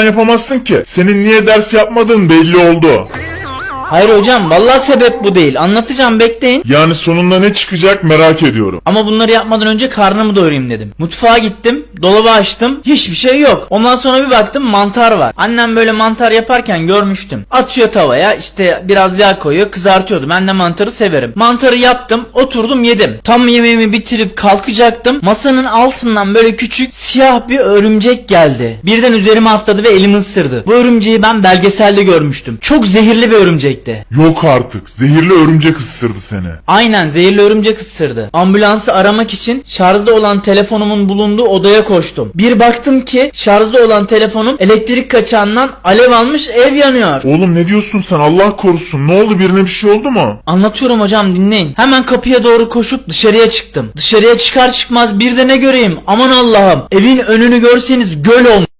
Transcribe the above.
yapamazsın ki. Senin niye ders yapmadığın belli oldu. Hayır hocam vallahi sebep bu değil. Anlatacağım bekleyin. Yani sonunda ne çıkacak merak ediyorum. Ama bunları yapmadan önce karnımı doyurayım dedim. Mutfağa gittim, dolabı açtım, hiçbir şey yok. Ondan sonra bir baktım mantar var. Annem böyle mantar yaparken görmüştüm. Atıyor tavaya, işte biraz yağ koyuyor, kızartıyordu. Ben de mantarı severim. Mantarı yaptım, oturdum yedim. Tam yemeğimi bitirip kalkacaktım. Masanın altından böyle küçük siyah bir örümcek geldi. Birden üzerime atladı ve elimi ısırdı. Bu örümceği ben belgeselde görmüştüm. Çok zehirli bir örümcekti. Yok artık. Zehirli örümcek ısırdı seni. Aynen zehirli örümcek ısırdı. Ambulansı aramak için şarjda olan telefonumun bulunduğu odaya koştum. Bir baktım ki şarjda olan telefonum elektrik kaçağından alev almış ev yanıyor. Oğlum ne diyorsun sen Allah korusun. Ne oldu birine bir şey oldu mu? Anlatıyorum hocam dinleyin. Hemen kapıya doğru koşup dışarıya çıktım. Dışarıya çıkar çıkmaz bir de ne göreyim aman Allah'ım. Evin önünü görseniz göl olmuş.